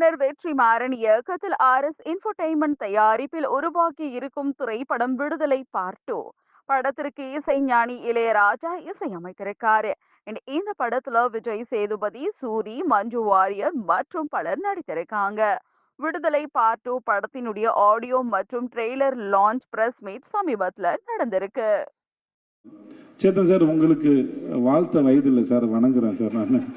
இயக்குனர் வெற்றி மாறன் இயக்கத்தில் ஆர் எஸ் இன்ஃபர்டைன்மெண்ட் தயாரிப்பில் உருவாக்கி இருக்கும் திரைப்படம் விடுதலை பார்ட்டோ படத்திற்கு இசைஞானி இளையராஜா இசையமைத்திருக்காரு. இந்த படத்துல விஜய் சேதுபதி சூரி மஞ்சு வாரியர் மற்றும் பலர் நடித்திருக்காங்க. விடுதலை பார்ட் டூ படத்தினுடைய ஆடியோ மற்றும் ட்ரெய்லர் லான்ச் பிரஸ் மீட் சமீபத்துல நடந்திருக்கு. சேத்தன் சார் உங்களுக்கு வாழ்த்த வயது இல்லை சார் வணங்குறேன் சார் நான்.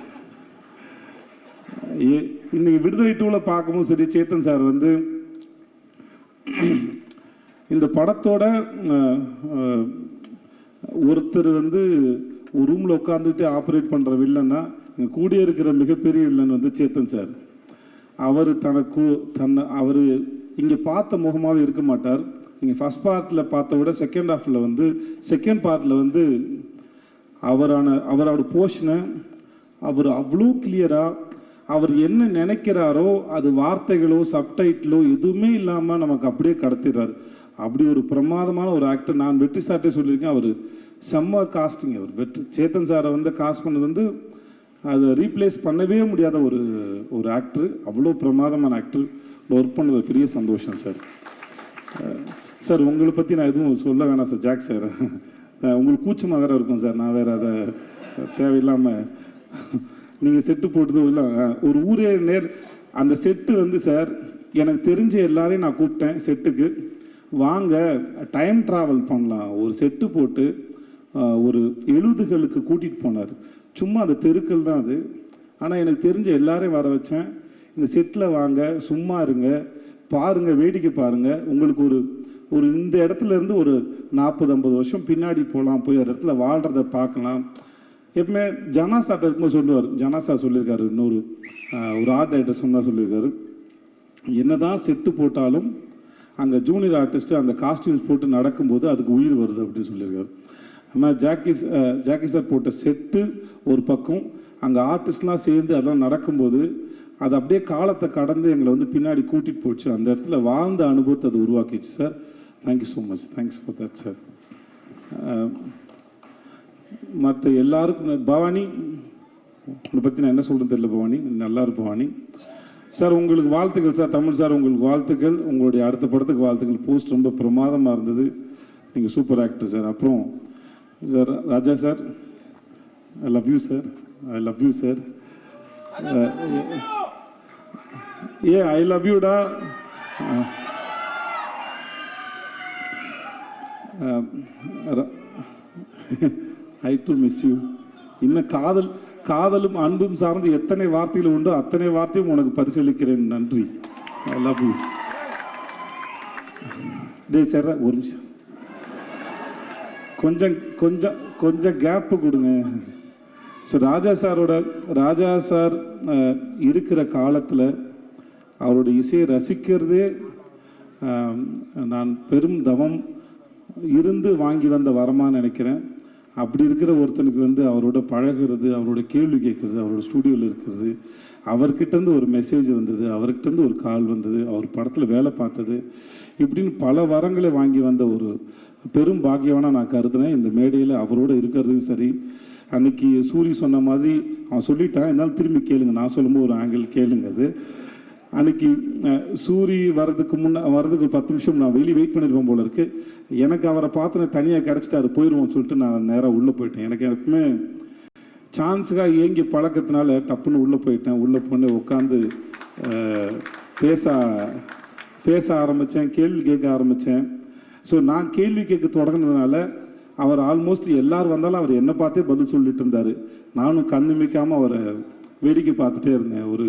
இன்னைக்கு விடுதலை டூவில் பார்க்கவும் சரி சேத்தன் சார் வந்து இந்த படத்தோட ஒருத்தர் வந்து ஒரு ரூமில் உட்காந்துட்டு ஆப்ரேட் பண்ணுற வில்லன்னா இங்கே கூடிய இருக்கிற மிகப்பெரிய வில்லன் வந்து சேத்தன் சார். அவர் தனக்கு தன்னை அவர் இங்கே பார்த்த முகமாகவே இருக்க மாட்டார். நீங்கள் ஃபஸ்ட் பார்ட்டில் பார்த்த விட செகண்ட் ஹாஃபில் வந்து செகண்ட் பார்ட்டில் வந்து அவரான அவரோட போஷனை அவர் அவ்வளோ கிளியராக அவர் என்ன நினைக்கிறாரோ அது வார்த்தைகளோ சப்டைட்டிலோ எதுவுமே இல்லாமல் நமக்கு அப்படியே கடத்திடுறாரு. அப்படி ஒரு பிரமாதமான ஒரு ஆக்டர் நான் வெற்றி சார்ட்டே சொல்லியிருக்கேன். அவர் செம்ம காஸ்டிங் அவர். வெற்றி சேத்தன் சாரை வந்து காஸ்ட் பண்ணது வந்து அதை ரீப்ளேஸ் பண்ணவே முடியாத ஒரு ஒரு ஆக்டர் அவ்வளோ பிரமாதமான ஆக்டர் ஒர்க் பண்ணது பெரிய சந்தோஷம் சார் சார் உங்களை பற்றி நான் எதுவும் சொல்ல வேணாம் சார் ஜாக் சார் உங்களுக்கு கூச்சமாக வேற இருக்கும் சார் நான் வேற அதை தேவையில்லாமல் நீங்கள் செட்டு போட்டதும் இல்லை. ஒரு ஊரே நேர் அந்த செட்டு வந்து சார் எனக்கு தெரிஞ்ச எல்லாரையும் நான் கூப்பிட்டேன் செட்டுக்கு. வாங்க டைம் ட்ராவல் பண்ணலாம். ஒரு செட்டு போட்டு ஒரு எழுதுகளுக்கு கூட்டிகிட்டு போனார். சும்மா அந்த தெருக்கள் தான் அது. ஆனால் எனக்கு தெரிஞ்ச எல்லாரையும் வர வச்சேன். இந்த செட்டில் வாங்க சும்மா இருங்க. பாருங்கள் வேடிக்கை பாருங்கள் உங்களுக்கு ஒரு ஒரு இந்த இடத்துல இருந்து ஒரு நாற்பது ஐம்பது வருஷம் பின்னாடி போகலாம் போய் ஒரு இடத்துல வாழ்கிறத பார்க்கலாம். எப்பவுமே ஜனாசாட்ட இருக்கும்போது சொல்லுவார். ஜனாசா சொல்லியிருக்காரு இன்னொரு ஒரு ஆர்ட் டைரக்டர் சொன்னா சொல்லியிருக்காரு. என்னதான் செட்டு போட்டாலும் அங்கே ஜூனியர் ஆர்டிஸ்ட்டு அந்த காஸ்டியூம்ஸ் போட்டு நடக்கும்போது அதுக்கு உயிர் வருது அப்படின்னு சொல்லியிருக்காரு. ஆனால் ஜாக்கி ஜாக்கி சார் போட்ட செட்டு ஒரு பக்கம் அங்கே ஆர்டிஸ்ட்லாம் சேர்ந்து அதெல்லாம் நடக்கும்போது அது அப்படியே காலத்தை கடந்து எங்களை வந்து பின்னாடி கூட்டிகிட்டு போச்சு. அந்த இடத்துல வாழ்ந்த அனுபவத்தை அது உருவாக்கிச்சு sir. Thank you so much thanks for that sir மற்ற எல்லாருக்கும் பவானி உங்களை பற்றி நான் என்ன சொல்கிறது தெரியல பவானி. நல்லா இரு பவானி. சார் உங்களுக்கு வாழ்த்துக்கள் சார். தமிழ் சார் உங்களுக்கு வாழ்த்துக்கள். உங்களுடைய அடுத்த படத்துக்கு வாழ்த்துக்கள். போஸ்ட் ரொம்ப பிரமாதமாக இருந்தது. நீங்கள் சூப்பர் ஆக்டர் சார். அப்புறம் sir Raja sir. I love you sir I love you sir A I love யூடா ஐ டு மிஸ் யூ இன்னும் காதல் காதலும் அன்பும் சார்ந்து எத்தனை வார்த்தைகள் உண்டோ அத்தனை வார்த்தையும் உனக்கு பரிசீலிக்கிறேன். நன்றி. ஐ லவ் யூ டேய் சார் ஒரு நிமிஷம். கொஞ்சம் கொஞ்சம் கொஞ்சம் கேப்பு கொடுங்க. ஸோ ராஜா சாரோட ராஜா சார் இருக்கிற காலத்தில் அவரோட இசையை ரசிக்கிறதே நான் பெரும் தவம் இருந்து வாங்கி வந்த வரமான்னு நினைக்கிறேன். அப்படி இருக்கிற ஒருத்தனுக்கு வந்து அவரோட பழகுறது அவரோட கேள்வி கேட்குறது அவரோட ஸ்டூடியோவில் இருக்கிறது அவர்கிட்டருந்து ஒரு மெசேஜ் வந்தது அவர்கிட்டருந்து ஒரு கால் வந்தது அவர் படத்தில் வேலை பார்த்தது இப்படின்னு பல வரங்களை வாங்கி வந்த ஒரு பெரும் பாக்கியவனாக நான் கருதுனேன் இந்த மேடையில் அவரோட இருக்கிறதும் சரி. அன்னைக்கு சூரி சொன்ன மாதிரி அவன் சொல்லிட்டான். என்னால் திரும்பி கேளுங்க. நான் சொல்லும்போது ஒரு ஆங்கிள் கேளுங்க அது. அன்னைக்கு சூரி வர்றதுக்கு முன்ன வர்றதுக்கு ஒரு பத்து நிமிஷம் நான் வெளியே வெயிட் பண்ணியிருப்பேன் போல இருக்கு. எனக்கு அவரை பார்த்து தனியாக கிடச்சிட்டாரு போயிடுவோம்னு சொல்லிட்டு நான் நேராக உள்ளே போயிட்டேன். எனக்கு எப்பவுமே சான்ஸுக்காக ஏங்கி பழக்கத்தினால டப்புன்னு உள்ளே போயிட்டேன். உள்ளே போன்னு உட்காந்து பேச பேச ஆரம்பித்தேன் கேள்வி கேட்க ஆரம்பித்தேன் ஸோ நான் கேள்வி கேட்க தொடங்கினதுனால அவர் ஆல்மோஸ்ட் எல்லோரும் வந்தாலும் அவர் என்னை பார்த்தே பதில் சொல்லிட்டு இருந்தார். நானும் கண்ணு மிக்காமல் அவரை வேடிக்கை பார்த்துட்டே இருந்தேன். ஒரு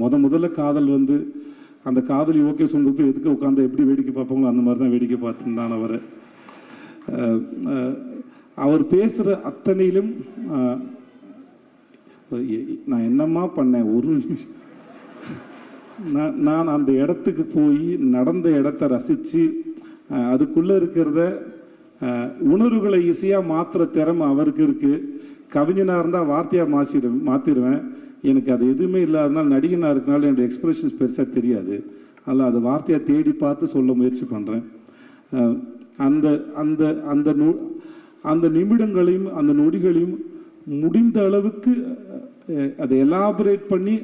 முத முதல்ல காதல் வந்து அந்த காதலி ஓகே சொன்னப்போ எதுக்கு உட்காந்து எப்படி வேடிக்கை பார்ப்பாங்களோ அந்த மாதிரி தான் வேடிக்கை பார்த்துருந்தான் அவர். அவர் பேசுகிற அத்தனையிலும் நான் என்னம்மா பண்ணேன்? ஒரு நிமிஷம். நான் நான் அந்த இடத்துக்கு போய் நடந்த இடத்த ரசித்து அதுக்குள்ளே இருக்கிறத உணர்வுகளை இசையாக மாற்றுற திறமை அவருக்கு இருக்குது கவிஞனாக இருந்தால் வார்த்தையாக மாசிடு மாற்றிடுவேன் எனக்கு அது எதுவுமே இல்லாதனால நடிகனாக இருக்கனால என்னுடைய எக்ஸ்பிரஷன்ஸ் பெருசாக தெரியாது. அதில் அது வார்த்தையை தேடி பார்த்து சொல்ல முயற்சி பண்ணுறேன் அந்த அந்த அந்த நொ அந்த நிமிடங்களையும் அந்த நொடிகளையும் முடிந்த அளவுக்கு அதை எலாபரேட் பண்ணி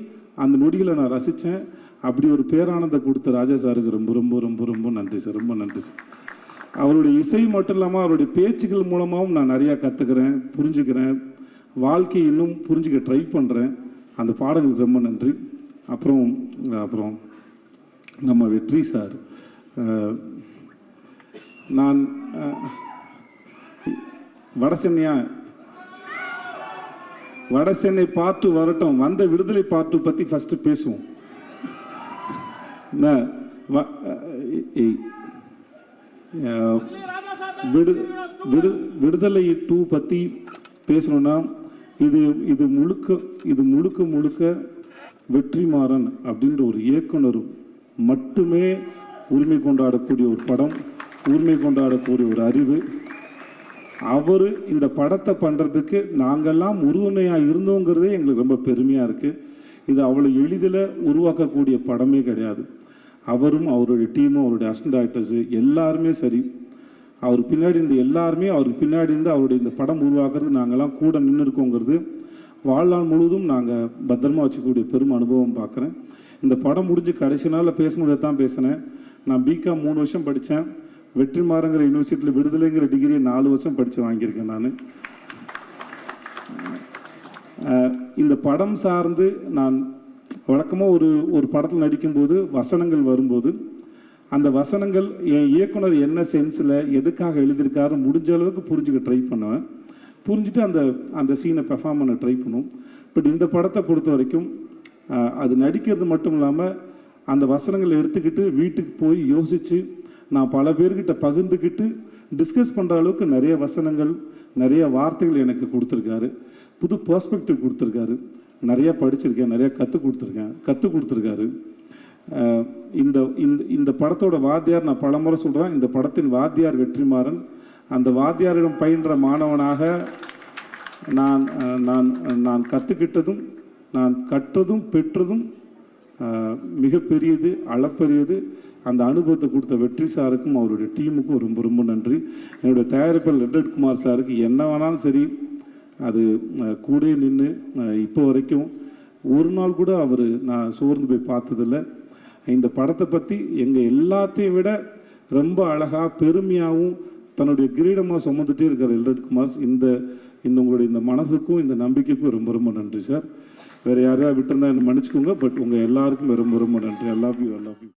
அந்த நொடிகளை நான் ரசித்தேன் அப்படி ஒரு பேரானந்தை கொடுத்த ராஜா சாருக்கு ரொம்ப ரொம்ப ரொம்ப ரொம்ப நன்றி சார். ரொம்ப நன்றி சார். அவருடைய இசை மட்டும் இல்லாமல் அவருடைய பேச்சுக்கள் மூலமாகவும் நான் நிறையா கற்றுக்கிறேன் புரிஞ்சுக்கிறேன். வாழ்க்கையை இன்னும் புரிஞ்சுக்க ட்ரை பண்ணுறேன் அந்த பாடங்களுக்கு ரொம்ப நன்றி. அப்புறம் அப்புறம் நம்ம வெற்றி சார். நான் வடசென்னையா? வடசென்னை பாட்டு வரட்டும். வந்த விடுதலை பாட்டு பற்றி ஃபஸ்ட்டு பேசுவோம். என்ன, விடு விடு விடுதலை டூ பற்றி பேசணுன்னா இது இது முழுக்க இது முழுக்க முழுக்க வெற்றிமாறன் அப்படின்ற ஒரு இயக்குனர் மட்டுமே உரிமை கொண்டாடக்கூடிய ஒரு படம் உரிமை கொண்டாடக்கூடிய ஒரு அறிவு. அவர் இந்த படத்தை பண்ணுறதுக்கு நாங்கள்லாம் உறுதுணையாக இருந்தோங்கிறதே எங்களுக்கு ரொம்ப பெருமையாக இருக்குது இது அவ்வளோ எளிதில் உருவாக்கக்கூடிய படமே கிடையாது. அவரும் அவருடைய டீமும் அவருடைய அசிஸ்டன்ட் டாக்டர்ஸு எல்லாருமே சரி அவர் பின்னாடி இருந்த எல்லாருமே அவருக்கு பின்னாடி இருந்து அவருடைய இந்த படம் உருவாக்குறது நாங்கள்லாம் கூட நின்று இருக்கோங்கிறது வாழ்நாள் முழுவதும் நாங்கள் பத்திரமா வச்சுக்கக்கூடிய பெரும் அனுபவம் பார்க்குறேன். இந்த படம் முடிஞ்சு கடைசி நாளில் பேசும்போது தான் பேசினேன். நான் பிகாம் மூணு வருஷம் படித்தேன் வெற்றிமாறங்கிற யூனிவர்சிட்டியில் விடுதலைங்கிற டிகிரியை நாலு வருஷம் படித்து வாங்கியிருக்கேன் நான். இந்த படம் சார்ந்து நான் வழக்கமாக ஒரு ஒரு படத்தில் நடிக்கும்போது வசனங்கள் வரும்போது அந்த வசனங்கள் என் இயக்குனர் என்ன சென்ஸில் எதுக்காக எழுதியிருக்காரு முடிஞ்ச அளவுக்கு புரிஞ்சுக்க ட்ரை பண்ணுவேன். புரிஞ்சுட்டு அந்த அந்த சீனை பெர்ஃபார்ம் பண்ண ட்ரை பண்ணும் பட் இந்த படத்தை பொறுத்த வரைக்கும் அது நடிக்கிறது மட்டும் இல்லாமல் அந்த வசனங்களை எடுத்துக்கிட்டு வீட்டுக்கு போய் யோசித்து நான் பல பேர்கிட்ட பகிர்ந்துக்கிட்டு டிஸ்கஸ் பண்ணுற அளவுக்கு நிறைய வசனங்கள் நிறைய வார்த்தைகள் எனக்கு கொடுத்துருக்காரு. புது பர்ஸ்பெக்டிவ் கொடுத்துருக்காரு. நிறையா படிச்சிருக்கேன் நிறையா கற்றுக் கொடுத்துருக்கேன் கற்றுக் கொடுத்துருக்காரு. இந்த இந்த இந்த படத்தோட வாத்தியார் நான் பலமுறை சொல்கிறேன் இந்த படத்தின் வாத்தியார் வெற்றிமாறன். அந்த வாத்தியாரிடம் பயின்ற மாணவனாக நான் நான் நான் கற்றுக்கிட்டதும் நான் கற்றதும் பெற்றதும் மிகப்பெரியது அளப்பெரியது. அந்த அனுபவத்தை கொடுத்த வெற்றி சாருக்கும் அவருடைய டீமுக்கும் ரொம்ப ரொம்ப நன்றி. என்னுடைய தயாரிப்பில் ரெட்டட் குமார் சாருக்கு என்ன வேணாலும் சரி அது கூட நின்று இப்போ வரைக்கும் ஒரு நாள் கூட அவர் நான் சோர்ந்து போய் பார்த்ததில்ல. இந்த படத்தை பற்றி எங்கள் எல்லாத்தையும் விட ரொம்ப அழகாக பெருமையாகவும் தன்னுடைய கிரீடமாக சுமந்துட்டே இருக்கார் எல்ரட் குமார். இந்த இந்த உங்களுடைய இந்த மனசுக்கும் இந்த நம்பிக்கைக்கும் ரொம்ப ரொம்ப நன்றி சார். வேறு யாரையா விட்டுருந்தா என்ன மன்னிச்சுக்கோங்க. பட் உங்கள் எல்லாருக்கும் ரொம்ப ரொம்ப நன்றி. I love you I love you